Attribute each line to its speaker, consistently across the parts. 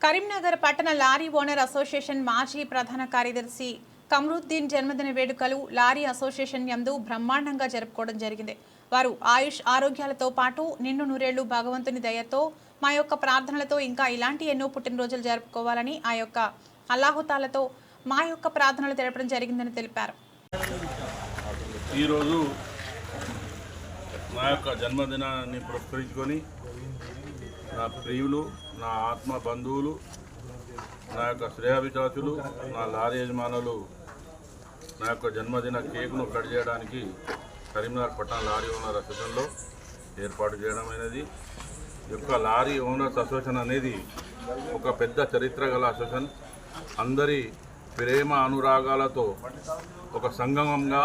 Speaker 1: కరీంనగర్ పట్టణ lorry owner association మాజీ ప్రధాన కార్యదర్శి కమరుద్దీన్ జన్మదిన వేడుకలు లారీ అసోసియేషన్ యందు బ్రహ్మాండంగా జరుపుకోవడం జరిగింది. వారు ఆయుష్ ఆరోగ్యాలతో పాటు నిన్ను నూరేళ్ళు భగవంతుని దయతో మా యొక్క ప్రార్థనలతో ఇంకా ఇలాంటి ఎన్నో పుట్టినరోజులు జరుపుకోవాలని ఆ యొక్క అల్లాహుతాలతో మా యొక్క ప్రార్థనలు తెలపడం జరిగిందని తెలిపారు.
Speaker 2: ఈరోజు నా యొక్క జన్మదినాన్ని పురస్కరించుకొని నా ప్రియులు నా ఆత్మ బంధువులు నా యొక్క శ్రేయాభిచాచులు నా లారీ యజమానులు నా యొక్క జన్మదిన కేకును కట్ చేయడానికి కరీంనగర్ పట్టణ లారీ ఓనర్ అసోసియేషన్లో ఏర్పాటు చేయడం అనేది ఈ యొక్క లారీ ఓనర్స్ అసోసియేషన్ అనేది ఒక పెద్ద చరిత్ర గల అసోసియేషన్. అందరి ప్రేమ అనురాగాలతో ఒక సంగమంగా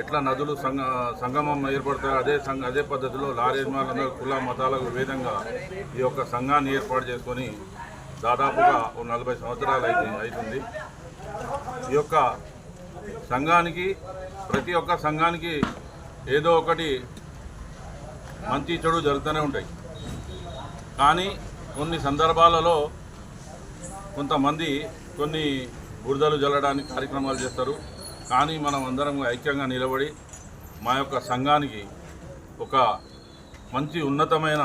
Speaker 2: ఎట్లా నదులు సంగ సంగమం ఏర్పడతాయో అదే సంఘ అదే పద్ధతిలో లారీ యజమానులందరూ కుల మతాలకు విధంగా ఈ యొక్క సంఘాన్ని ఏర్పాటు చేసుకొని దాదాపుగా ఒక నలభై సంవత్సరాలు అయితే అవుతుంది ఈ యొక్క సంఘానికి ప్రతి ఒక్క సంఘానికి ఏదో ఒకటి మంచి చెడు జరుగుతూనే ఉంటాయి. కానీ కొన్ని సందర్భాలలో కొంతమంది కొన్ని బురదలు జల్లడానికి కార్యక్రమాలు చేస్తారు. కానీ మనం అందరం ఐక్యంగా నిలబడి మా యొక్క సంఘానికి ఒక మంచి ఉన్నతమైన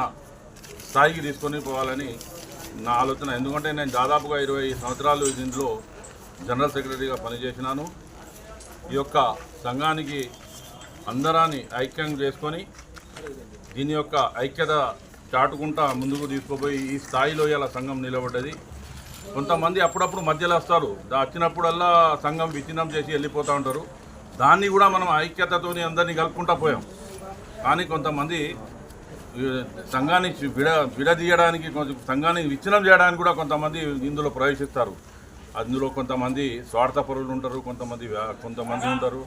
Speaker 2: స్థాయికి తీసుకొని పోవాలని నా ఆలోచన. ఎందుకంటే నేను దాదాపుగా ఇరవై సంవత్సరాలు దీంట్లో జనరల్ సెక్రటరీగా పనిచేసినాను. ఈ యొక్క సంఘానికి అందరాన్ని ఐక్యం చేసుకొని దీని యొక్క ఐక్యత చాటుకుంటా ముందుకు తీసుకుపోయి ఈ స్థాయిలో ఇలా సంఘం నిలబడ్డది. కొంతమంది అప్పుడప్పుడు మధ్యలో వస్తారు. వచ్చినప్పుడల్లా సంఘం విచ్ఛిన్నం చేసి వెళ్ళిపోతూ ఉంటారు. దాన్ని కూడా మనం ఐక్యతతోని అందరినీ కలుపుకుంటా పోయాం. కానీ కొంతమంది సంఘాన్ని విడ విడదీయడానికి కొంచెం సంఘాన్ని విచ్ఛిన్నం చేయడానికి కూడా కొంతమంది ఇందులో ప్రవేశిస్తారు. అందులో కొంతమంది స్వార్థపరులు ఉంటారు కొంతమంది కొంతమంది ఉంటారు.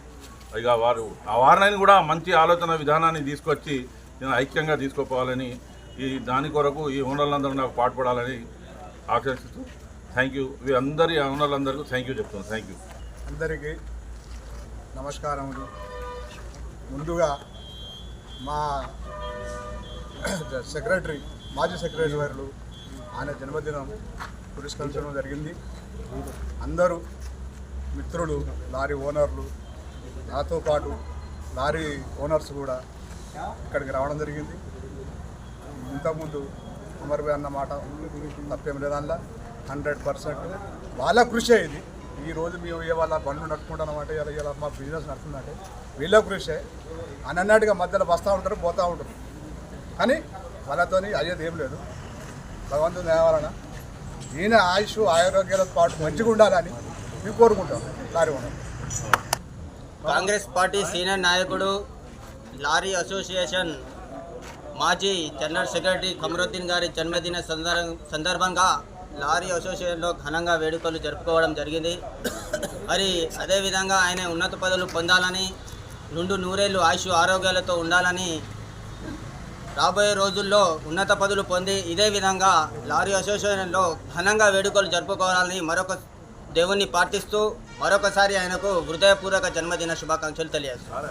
Speaker 2: ఇక వారు ఆ వారిని కూడా మంచి ఆలోచన విధానాన్ని తీసుకొచ్చి నేను ఐక్యంగా తీసుకోపోవాలని ఈ దాని కొరకు ఈ ఓనర్లందరూ నాకు పాటుపడాలని ఆకర్షిస్తూ థ్యాంక్ యూ వీరందరి అందరి థ్యాంక్ యూ చెప్తున్నాను థ్యాంక్ యూ
Speaker 3: అందరికీ నమస్కారములు ముందుగా మా సెక్రటరీ మాజీ సెక్రటరీ వారు ఆయన జన్మదినం పురస్కరించడం జరిగింది. అందరూ మిత్రులు లారీ ఓనర్లు నాతో పాటు లారీ ఓనర్స్ కూడా ఇక్కడికి రావడం జరిగింది. ఇంతకుముందు అమర్వే అన్న మాట తప్పేం లేదల్లా హండ్రెడ్ పర్సెంట్. వాళ్ళ కృషే ఇది. ఈ రోజు మేము ఇవాళ బండ్లు నడుపుకుంటానమాట ఇలా ఇలా మా బిజినెస్ నడుస్తుందంటే వీళ్ళ కృషే. అన్నట్టుగా మధ్యలో వస్తూ ఉంటారు పోతూ ఉంటారు. కానీ వాళ్ళతోని అయ్యేది ఏం లేదు. భగవంతుని దేవాలన ఈయన ఆయుష్ ఆరోగ్యాలతో పాటు మంచిగా ఉండాలని మేము కోరుకుంటాం. లారీ
Speaker 4: కాంగ్రెస్ పార్టీ సీనియర్ నాయకుడు లారీ అసోసియేషన్ మాజీ జనరల్ సెక్రటరీ కమరుద్దీన్ గారి జన్మదిన సందర్భంగా లారీ అసోసియేషన్లో ఘనంగా వేడుకలు జరుపుకోవడం జరిగింది. మరి అదేవిధంగా ఆయన ఉన్నత పదవులు పొందాలని నుండు నూరేళ్ళు ఆయుష్ ఆరోగ్యాలతో ఉండాలని రాబోయే రోజుల్లో ఉన్నత పదవులు పొంది ఇదే విధంగా లారీ అసోసియేషన్లో ఘనంగా వేడుకలు జరుపుకోవాలని మరొక దేవుణ్ణి ప్రార్థిస్తూ మరొకసారి ఆయనకు హృదయపూర్వక జన్మదిన శుభాకాంక్షలు తెలియజేస్తారు